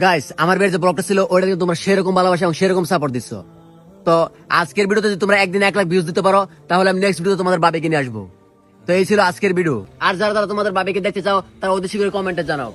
Guys আমার বিয়ের যে ব্লগটা ছিল, ওইটা কিন্তু তোমরা সেরকম ভালোবাসা এবং সেরকম সাপোর্ট দিচ্ছ তো আজকের ভিডিওতে যদি তোমরা একদিন এক লাখ ভিউজ দিতে পারো, তাহলে আমি নেক্সট ভিডিও তোমাদের বাবাকে নিয়ে আসব। তো এই ছিল আজকের ভিডিও আর যারা যারা তোমাদের বাবাকে দেখতে চাও, তারা অতি শীঘ্রই কমেন্টে জানাও।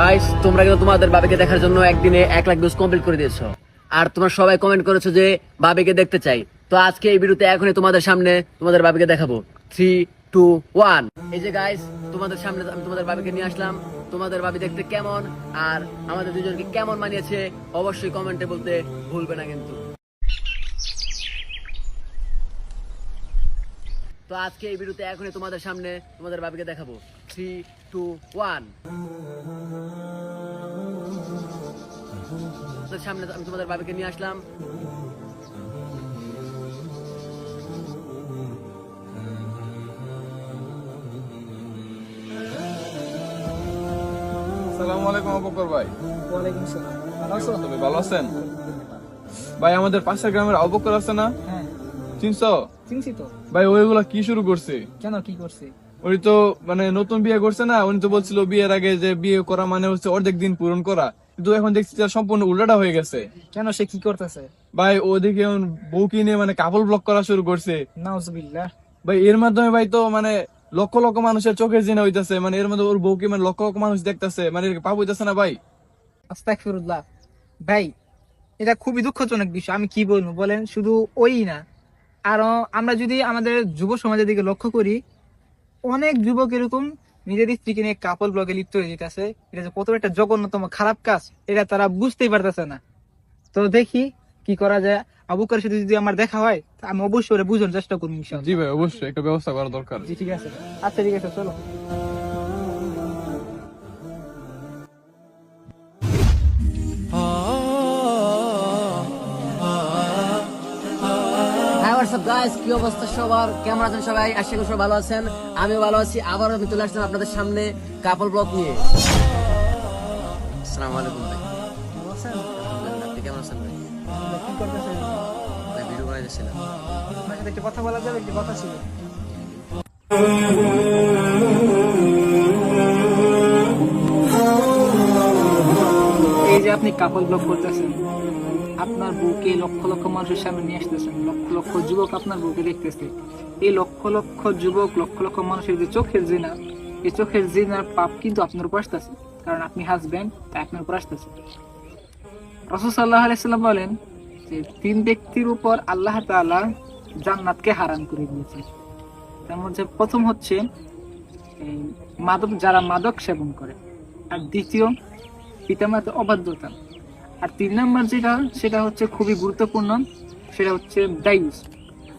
গাইস তোমরা কিন্তু তোমাদের বাবিকে দেখার জন্য একদিনে এক লাখ ভিউজ কমপ্লিট করে দিয়েছ। আর তোমরা সবাই কমেন্ট করেছ যে বাবিকে দেখতে চাই। তো আজকে এই ভিডিওতে এখনই তোমাদের সামনে তোমাদের বাবিকে দেখাবো। থ্রি টু ওয়ান এই যে গাইস তোমাদের সামনে আমি তোমাদের বাবিকে নিয়ে আসলাম। তোমাদের বাবি দেখতে কেমন? আর আমাদের দুজনকে কেমন মানিয়েছে? অবশ্যই কমেন্টে বলতে ভুলবে না কিন্তু। তো আজকে এই ভিডিওতে এখনই তোমাদের সামনে তোমাদের বাবিকে দেখাবো। থ্রি টু ওয়ান তোমাদের সামনে আমি তোমাদের বাবিকে নিয়ে আসলাম। আলাইকুম ভাই। ওয়ালাইকুম সালাম। ভালো আছো তুমি ভালো আছেন? ভাই আমাদের পাশের গ্রামের আছে না? হ্যাঁ। চিনছো? চিনছি তো। ভাই ওইগুলা কি শুরু করছে? কেন কি করছি? উনি তো মানে নতুন বিয়ে করছে না? উনি তো বলছিল বিয়ের আগে যে বিয়ে করা মানে হচ্ছে অর্ধেক দিন পূরণ করা। কিন্তু এখন দেখছি তার সম্পূর্ণ উল্টাটা হয়ে গেছে। কেন? সে কি করতেছে? ভাই ওদিকে এখন বউকে নিয়ে মানে কাপল ব্লক করা শুরু করছে। নাউজুবিল্লাহ। ভাই এর মাধ্যমে ভাই তো মানে লক্ষ লক্ষ মানুষের চোখের জিনা হইতাছে। মানে এর মধ্যে ওর বউকে মানে লক্ষ লক্ষ মানুষ দেখতেছে। মানে এর পাপ হইতাছে না ভাই? আস্তাগফিরুল্লাহ। ভাই এটা খুবই দুঃখজনক বিষয়। আমি কি বলব বলেন? শুধু ওই না। আর আমরা যদি আমাদের যুব সমাজের দিকে লক্ষ্য করি অনেক যুবক এরকম নিজের স্ত্রীকে নিয়ে কাপল ব্লগে লিপ্ত হয়ে যেতেছে। এটা যে কত একটা জঘন্যতম খারাপ কাজ এটা তারা বুঝতেই পারতেছে না। তো দেখি কি করা যায়। আবুকার সাথে যদি আমার দেখা হয় তা আমি অবশ্যই ওরা বুঝানোর চেষ্টা করব ইনশাআল্লাহ। জি ভাই অবশ্যই একটা ব্যবস্থা করা দরকার। জি ঠিক আছে। আচ্ছা ঠিক আছে চলো। হোয়াটসঅ্যাপ গাইস কি অবস্থা সবার? কেমন আছেন সবাই? আশা করি সবাই ভালো আছেন। আমি ভালো আছি। আবার আমি চলে আসলাম আপনাদের সামনে কাপল ব্লগ নিয়ে। আসসালামু আলাইকুম ভাই। আপনি কেমন আছেন ভাই? কি করতেছে ভাই ভিডিও বানাইতেছিলাম আপনার সাথে একটু কথা বলা যাবে একটু কথা ছিল। এই যে আপনি কাপল ব্লগ করতেছেন। আপনার বউকে লক্ষ লক্ষ মানুষের সামনে নিয়ে আসতেছেন। লক্ষ লক্ষ যুবক আপনার বউকে দেখতেছে। এই লক্ষ লক্ষ যুবক, লক্ষ লক্ষ মানুষের যে চোখের জিনা, এই চোখের জিনার পাপ কিন্তু আপনার উপর আসতেছে। কারণ আপনি হাজবেন্ড তাই আপনার উপর আসতেছে। রসুল সাল্লাহ আলাইসাল্লাম বলেন যে, তিন ব্যক্তির উপর আল্লাহ তাআলা জান্নাতকে হারাম করে দিয়েছে। তার মধ্যে প্রথম হচ্ছে মাদক, যারা মাদক সেবন করে। আর দ্বিতীয়, পিতামাতার অবাধ্যতা। আর তিন নম্বর যেটা, সেটা হচ্ছে খুবই গুরুত্বপূর্ণ, সেটা হচ্ছে দায়ুস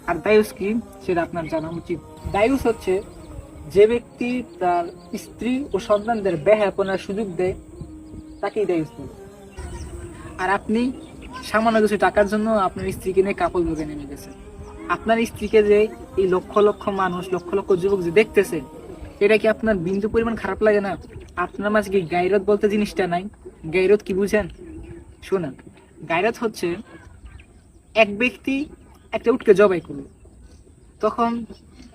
আর দায়ুস কি? সেটা আপনার জানা উচিত। দায়ুস হচ্ছে যে ব্যক্তি তার স্ত্রী ও সন্তানদের ব্যয়াপনার সুযোগ দেয়, তাকেই দায়ুস বলে। আর আপনি সামান্য কিছু টাকার জন্য আপনার স্ত্রীকে নিয়ে কাপড় ধরে নেমে গেছেন। আপনার স্ত্রীকে যে এই লক্ষ লক্ষ মানুষ, লক্ষ লক্ষ যুবক যে দেখতেছে, এটা কি আপনার বিন্দু পরিমাণ খারাপ লাগে না? আপনার মাঝে কি গাইরত বলতে জিনিসটা নাই? গাইরত কি বুঝেন? শোনেন গাইরত হচ্ছে এক ব্যক্তি একটা উটকে জবাই করল। তখন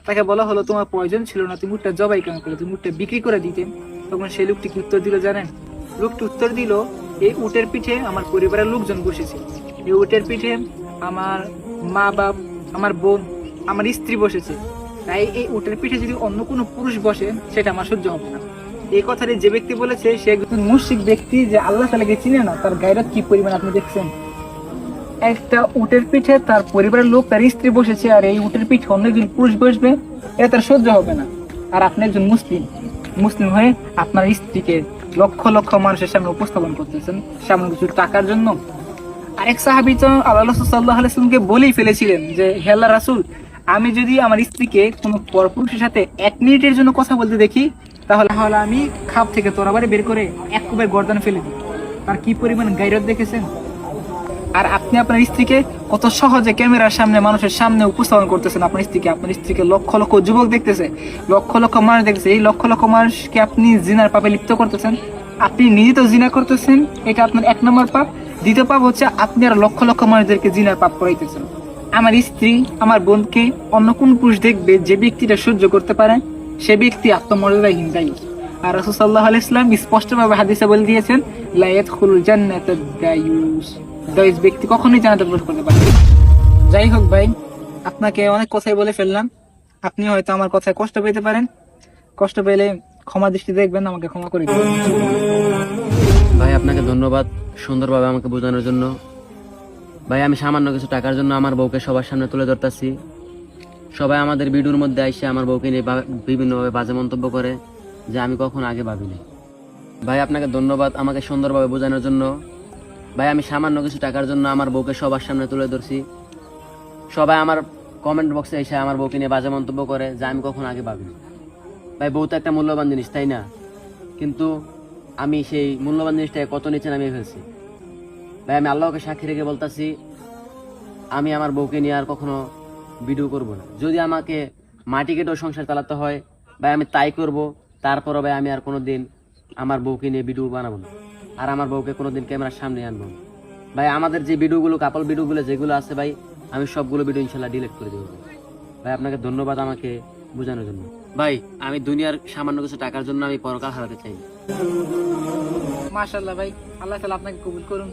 তাকে বলা হলো, তোমার প্রয়োজন ছিল না, তুমি উটটা জবাই কেন করলে? তুমি উটটা বিক্রি করে দিতে। তখন সেই লোকটি কি উত্তর দিল জানেন? লোকটি উত্তর দিল, এই উটের পিঠে আমার পরিবারের লোকজন বসেছে। এই উটের পিঠে আমার মা বাপ আমার বোন, আমার স্ত্রী বসেছে। তাই এই উটের পিঠে যদি অন্য কোনো পুরুষ বসে, সেটা আমার সহ্য হবে না। এই কথাটি যে ব্যক্তি বলেছে, সে একজন মুশরিক ব্যক্তি যে আল্লাহ তালাকে চিনে না, তার গায়রত কি পরিমাণ আপনি দেখছেন? একটা উটের পিঠে তার পরিবারের লোক, তার স্ত্রী বসেছে, আর এই উটের পিঠে অন্য একজন পুরুষ বসবে, এটা তার সহ্য হবে না। আর আপনি একজন মুসলিম মুসলিম হয়ে আপনার স্ত্রীকে লক্ষ লক্ষ মানুষের সামনে উপস্থাপন করতেছেন সামনে কিছু টাকার জন্য। আরেক সাহাবি তো আল্লাহ সাল্লাহ আলাইসলামকে বলেই ফেলেছিলেন যে হেল্লা রাসুল, আমি যদি আমার স্ত্রীকে কোনো পরপুরুষের সাথে এক মিনিটের জন্য কথা বলতে দেখি তাহলে তাহলে আমি খাপ থেকে তোর তোরাবারে বের করে এক কুবের গর্দান ফেলে দিই। আর কি পরিমাণ গাইরত দেখেছেন? আর আপনি আপনার স্ত্রীকে কত সহজে ক্যামেরার সামনে মানুষের সামনে উপস্থাপন করতেছেন। আপনার স্ত্রীকে আপনার স্ত্রীকে লক্ষ লক্ষ যুবক দেখতেছে, লক্ষ লক্ষ মানুষ দেখতেছে। এই লক্ষ লক্ষ মানুষকে আপনি জিনার পাপে লিপ্ত করতেছেন। আপনি নিজে তো জিনা করতেছেন, এটা আপনার এক নম্বর পাপ। দ্বিতীয় পাপ হচ্ছে আপনি আর লক্ষ লক্ষ মানুষদেরকে জিনার পাপ করাইতেছেন। আমার স্ত্রী, আমার বোনকে অন্য কোন পুরুষ দেখবে যে ব্যক্তিটা সহ্য করতে পারে? সে ব্যক্তি আত্মমর্যাদাহীন দায়ী আর রসুল্লাহ ইসলাম স্পষ্টভাবে হাদিসে বলে দিয়েছেন লায়াত খুল জান্নাত দায়ুস। দায়ুস ব্যক্তি কখনোই জানাতে প্রবেশ করতে পারে যাই হোক ভাই, আপনাকে অনেক কথাই বলে ফেললাম। আপনি হয়তো আমার কথায় কষ্ট পেতে পারেন। কষ্ট পেলে ক্ষমা দৃষ্টি দেখবেন, আমাকে ক্ষমা করে দিবেন। ভাই, আপনাকে ধন্যবাদ সুন্দরভাবে আমাকে বোঝানোর জন্য। ভাই, আমি সামান্য কিছু টাকার জন্য আমার বউকে সবার সামনে তুলে ধরতেছি। সবাই আমাদের ভিডিওর মধ্যে এসে আমার বউকে নিয়ে বিভিন্নভাবে বাজে মন্তব্য করে যে আমি কখন আগে ভাবিনি। ভাই, আপনাকে ধন্যবাদ আমাকে সুন্দরভাবে বোঝানোর জন্য। ভাই, আমি সামান্য কিছু টাকার জন্য আমার বউকে সবার সামনে তুলে ধরছি। সবাই আমার কমেন্ট বক্সে এসে আমার বউকে নিয়ে বাজে মন্তব্য করে যে আমি কখন আগে ভাবিনি। ভাই, বউ তো একটা মূল্যবান জিনিস, তাই না? কিন্তু আমি সেই মূল্যবান জিনিসটাকে কত নিচে নামিয়ে ফেলছি? ভাই, আমি আল্লাহকে সাক্ষী রেখে বলতাছি, আমি আমার বউকে নিয়ে আর কখনো ভিডিও করব না। যদি আমাকে মাটি কেটেও সংসার চালাতে হয়, ভাই, আমি তাই করব, তারপরও ভাই, আমি আর কোনো দিন আমার বউকে নিয়ে ভিডিও বানাবো না। আর আমার বউকে কোনোদিন ক্যামেরার সামনে আনব না। ভাই, আমাদের যে ভিডিওগুলো কাপল ভিডিওগুলো যেগুলো আছে, ভাই, আমি সবগুলো ভিডিও ইনশাল্লাহ ডিলিট করে দেবো। ভাই, আপনাকে ধন্যবাদ আমাকে বোঝানোর জন্য। ভাই, আমি দুনিয়ার সামান্য কিছু টাকার জন্য আমি পরকাল হারাতে চাই। মাশাল্লাহ ভাই, আল্লাহ তালা আপনাকে কবুল করুন।